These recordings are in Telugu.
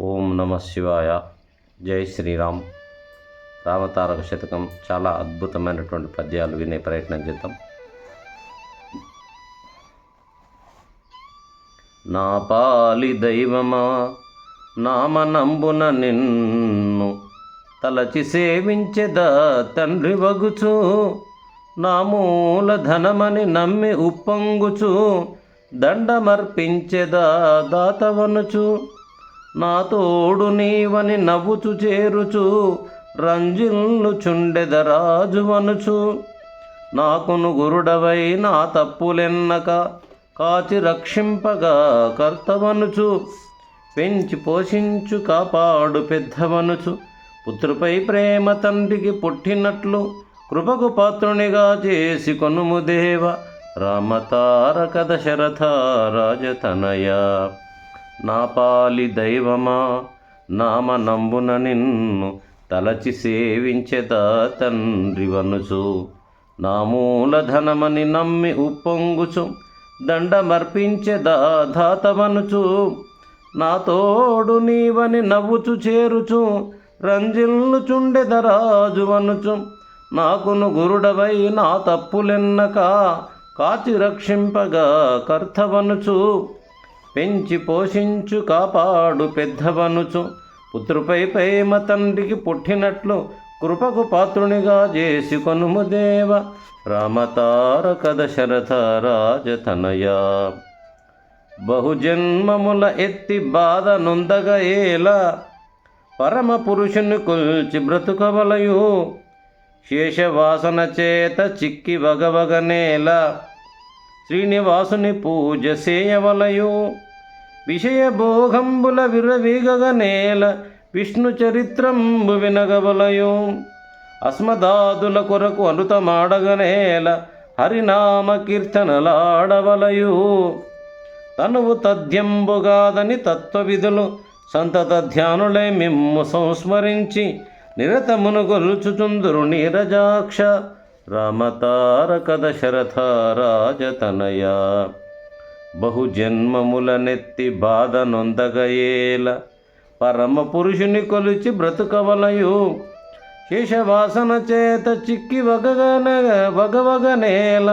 ఓం నమ శివాయ. జై శ్రీరామ్. రామతారక శతకం చాలా అద్భుతమైనటువంటి పద్యాలు వినే ప్రయత్నం చేద్దాం. నా పాలి దైవమా నామనంబున నిన్ను తలచి సేవించెదా తండ్రి వగుచు నా మూలధనమని నమ్మి ఉప్పొంగుచు దండమర్పించెదా దాతవనుచు నా తోడు నీవని నవ్వుచు చేరుచు రంజిల్లు చుండెదరాజు వనుచు. నాకును గురుడవై నా తప్పులెన్నక కాచి రక్షింపగా కర్తవనుచు. పెంచి పోషించు కాపాడు పెద్దవనుచు. పుత్రుపై ప్రేమ తండ్రికి పుట్టినట్లు కృపకు పాత్రునిగా చేసి కొనుము దేవ. రామతారక దశరథ రాజతనయ నా పాలి దైవమా? నామ నంబున నిన్ను తలచి సేవించెదా తండ్రి వనుచు. నా మూలధనమని నమ్మి ఉప్పొంగుచు. దండమర్పించెదా ధాతవనుచు నా తోడు నీవని నవ్వుచు చేరుచు. రంజిల్లు చుండెదరాజు వనుచు. నాకును గురుడవై నా తప్పులెన్నక కాచి రక్షింపగా కర్తవనుచు పెంచి పోషించు కాపాడు పెద్దవనుచు. పుత్రుపై ప్రేమ తండ్రికి పుట్టినట్లు కృపకు పాత్రునిగా చేసి కొనుము దేవ. రామతారక దశరథ రాజతనయ. బహుజన్మముల ఎత్తి బాధ నొందగ ఏలా. పరమ పురుషుని కొల్చి బ్రతుకవలయు. శేషవాసన చేత చిక్కి వగవగనేలా శ్రీనివాసుని పూజ సేయవలయు. విషయ భోగంబుల విరవీగగనేల విష్ణు చరిత్రంబు వినగవలయు. అస్మదాదుల కొరకు అనుతమాడగనేల హరినామ కీర్తనలాడవలయు. తనువు తథ్యంబుగాదని తత్వవిధులు సంతత ధ్యానులై మిమ్ము సంస్మరించి నిరతమును గొలుచుచుందురు నీరజాక్ష. రామతారక దశరథ రాజతనయ బహుజన్మముల నెత్తి బాధ నొందగయేల పరమ పురుషుని కొలిచి బ్రతుకవలయు శేషవాసన చేత చిక్కి వగగనగ వగవగనేల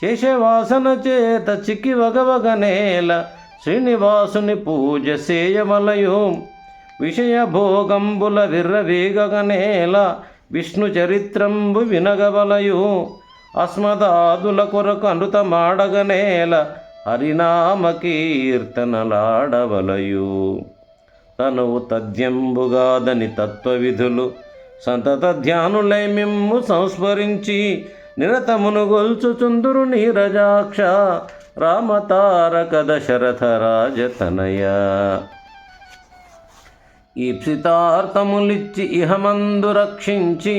శేషవాసన చేత చిక్కి వగవగనేల శ్రీనివాసుని పూజ సేయవలయు విషయభోగంబుల విర్రవీగగనేల విష్ణు చరిత్రంబు వినగవలయు అస్మదాదుల కొరకు అనుతమాడగనేల హరినామ కీర్తనలాడవలయు తనువు తథ్యంబుగాదని తత్వవిధులు సంతత ధ్యానులై మిమ్ము సంస్మరించి నిరతమును గొల్చుచుందురు నీరజాక్ష రామతారక దశరథ రాజతనయ ఈప్సితార్థములిచ్చి ఇహమందు రక్షించి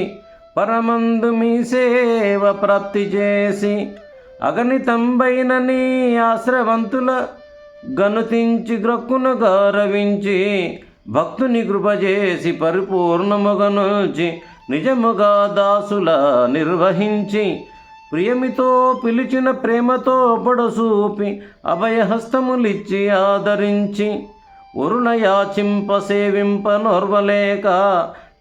పరమందు మీ సేవ ప్రాప్తి చేసి అగణితంబైన నీ ఆశ్రవంతుల గనుతించి గ్రక్కును గౌరవించి భక్తుని కృపజేసి పరిపూర్ణముగనుల్చి నిజముగా దాసుల నిర్వహించి ప్రియమితో పిలిచిన ప్రేమతో పొడసూపి అభయహస్తములిచ్చి ఆదరించి ఉరుణ యాచింప సేవింప నోర్వలేక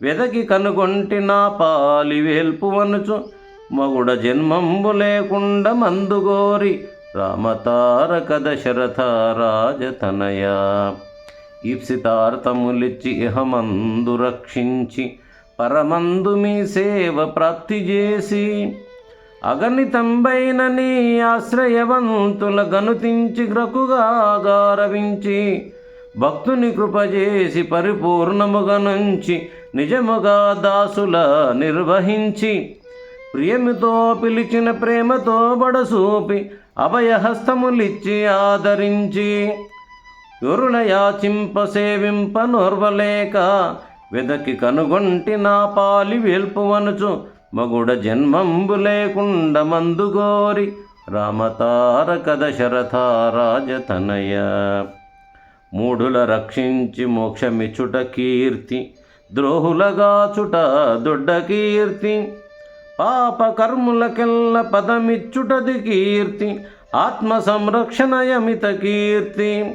వెదకి కనుగొంటి నా పాలి వేల్పువనుచు మగుడ జన్మంబు లేకుండా మందుగోరి రామతారక దశరథ రాజతనయ. ఈప్సితార్థములిచ్చి ఇహమందు రక్షించి పరమందు మీ సేవ ప్రాప్తి చేసి అగణితంబైన నీ ఆశ్రయవంతుల గనుతించి గ్రకుగా గారవించి భక్తుని కృపజేసి పరిపూర్ణముగా నుంచి నిజముగా దాసుల నిర్వహించి ప్రియమితో పిలిచిన ప్రేమతో బడసూపి అభయహస్తములిచ్చి ఆదరించి యొరుల యాచింప సేవింప నోర్వలేక వెదకి కనుగొంటి నా పాలి వేల్పువనుచు మగుడ జన్మంబు లేకుండ మందుగోరి రామతారక దశరథ రాజతనయ మూఢుల రక్షించి మోక్షమిచ్చుట కీర్తి ద్రోహులగాచుట దొడ్డ కీర్తి పాప కర్ములకెల్ల పదమిచ్చుటది కీర్తి ఆత్మ సంరక్షణయమిత కీర్తి.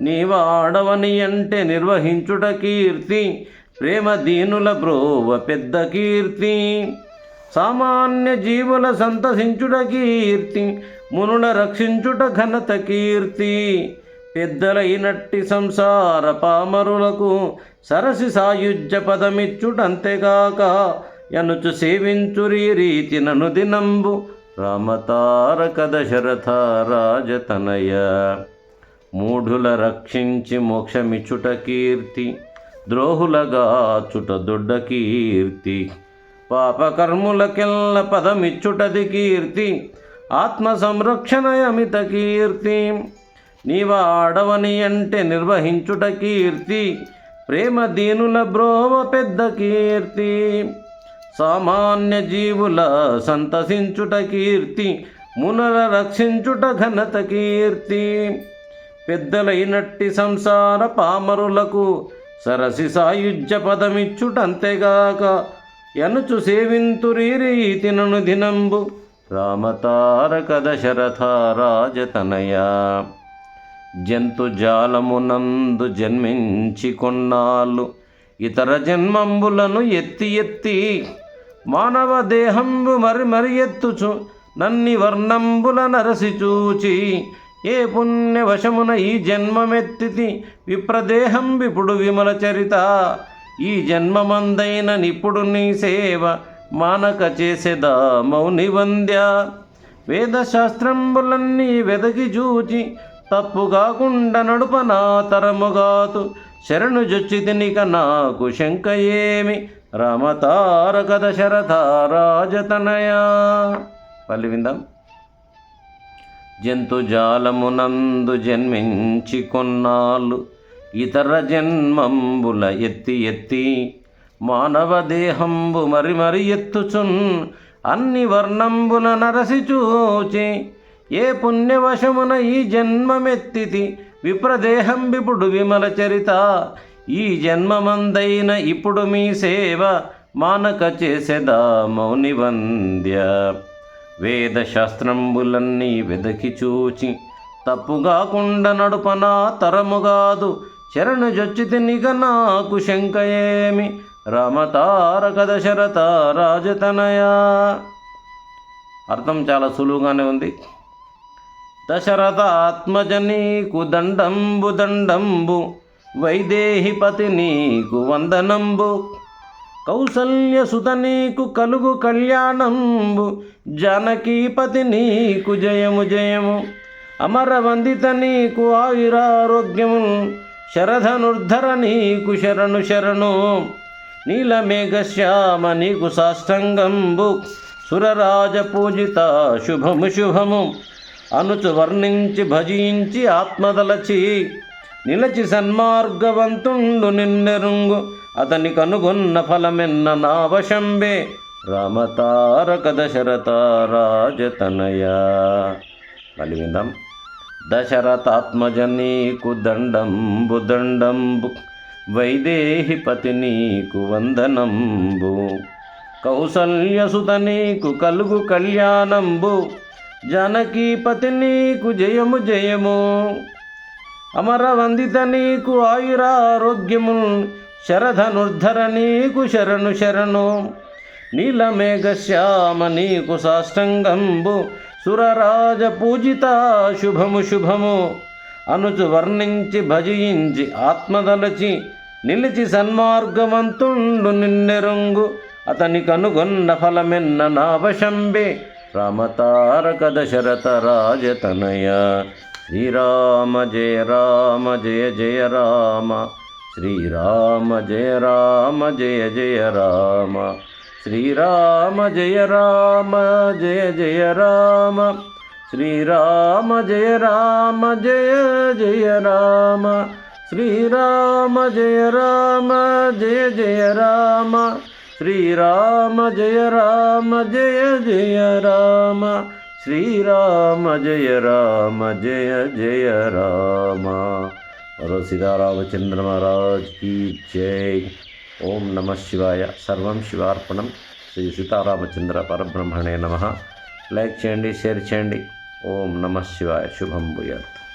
నీవాడవని అంటే నిర్వహించుట కీర్తి ప్రేమ దీనుల బ్రోవ పెద్ద కీర్తి. సామాన్య జీవుల సంతసించుట కీర్తి మునుల రక్షించుట ఘనత కీర్తి. పెద్దలైనట్టి సంసార పామరులకు సరసి సాయుజ్య పదమిచ్చుటంతేగాక ఎనుచు సేవించురి రీతి నను దినంబు రామతారక దశరథ రాజతనయ మూఢుల రక్షించి మోక్షమిచ్చుట కీర్తి ద్రోహులగా చుట దొడ్డ కీర్తి పాపకర్ములకెల్ల పదమిచ్చుటది కీర్తి ఆత్మ సంరక్షణ అమిత కీర్తి. నీవాడవని అంటే నిర్వహించుట కీర్తి ప్రేమ దీనుల బ్రోవ పెద్ద కీర్తి. సామాన్య జీవుల సంతసించుట కీర్తి మునల రక్షించుట ఘనత కీర్తి. పెద్దలైనట్టి సంసార పామరులకు సరసి సాయుజ్య పదమిచ్చుటంతేగాక ఎనుచు సేవింతురి తినను దినంబు రామతారక దశరథ రాజతనయా జంతుజాలమునందు జన్మించి కొన్నాళ్ళు ఇతర జన్మంబులను ఎత్తి ఎత్తి మానవ దేహంబు మరి మరి ఎత్తుచు నన్ని వర్ణంబుల నరసి చూచి ఏ పుణ్యవశమున ఈ జన్మమెత్తితి విప్రదేహం విపుడు విమల చరిత. ఈ జన్మమందైన నిప్పుడు నీ సేవ మానక చేసేదా మౌని వంద్య. వేదశాస్త్రంబులన్నీ వెదకి చూచి తప్పు కాకుండా నడుపనా తరముగాతు. శరణు జొచ్చితినిక నాకు శంక ఏమి? రమతారక దశరథ రాజతనయా పల్లి విందాం. జంతుజాలమునందు జన్మించి కొన్నాళ్ళు. ఇతర జన్మంబుల ఎత్తి ఎత్తి మానవ దేహంబు మరి మరి ఎత్తుచున్. అన్ని వర్ణంబుల నరసి చూచి ఏ పుణ్యవశమున ఈ జన్మమెత్తితి? విప్రదేహం విపుడు విమల చరిత. ఈ జన్మమందైన ఇప్పుడు మీ సేవ మానక చేసెదా మౌని వంద్య. వేదశాస్త్రంబులన్నీ వెదకి చూచి తప్పుగాకుండా నడుపనా తరముగాదు శరణు జొచ్చితి నిగ నాకు శంక ఏమి? రామతారక దశరథ రాజతనయా. అర్థం చాలా సులువుగానే ఉంది. దశరథ ఆత్మజ దండంబు దండంబు వైదేహిపతి నీకు వందనంబు కౌసల్యసుత నీకు కలుగు కళ్యాణంబు జానకీపతి నీకు జయము జయము అమరవందిత నీకు ఆయురారోగ్యము శరధనుర్ధర నీకు శరణు శరణు నీలమేఘశ్యామ నీకు సాష్టంగంబు సురరాజ పూజిత శుభము శుభము అనుచు వర్ణించి భజించి ఆత్మదలచి నిలచి సన్మార్గవంతుండు నిన్నెరుంగు. అతని కనుగొన్న ఫలమెన్న నావశంబే. రామతారక దశరథ రాజతనయ మళ్ళీ విందాం. దశరథాత్మజనీకు దండంబు. దండంబు వైదేహిపతి నీకు వందనంబు. కౌసల్యసుత నీకు కలుగు కళ్యాణంబు. జానకీపతి నీకు జయము జయము. అమరవందిత నీకు ఆయురారోగ్యము. శరధనుర్ధర నీకు శరణు శరణు. నీలమేఘశ్యామ నీకు సాష్టంగంబు. సురరాజ పూజిత శుభము శుభము. అనుచు వర్ణించి భజించి ఆత్మదలచి నిలిచి సన్మార్గవంతుండు నిన్నెరుంగు. అతని కనుగొన్న ఫలమెన్న నావశంబే రామతారక దశరథ రాజతనయ. శ్రీరామ జయ రామ జయ జయ రామ. శ్రీరామ జయ రామ జయ జయ రామ. శ్రీరామ జయ రామ జయ జయ రామ. శ్రీరామ జయ రామ జయ జయ రామ. శ్రీరామ జయ రామ జయ జయ రామ. శ్రీరామ జయ రామ జయ జయ రామ శ్రీరామ జయ రామ జయ జయ రామ. మరో సీతారామచంద్ర మహారాజ్ की జై. ఓం నమ శివాయ. సర్వం శివార్పణం శ్రీ సీతారామచంద్ర పరబ్రహ్మణే నమ. లైక్ చేయండి షేర్ చేయండి. ఓం నమ శివాయ. శుభం భూయాత్.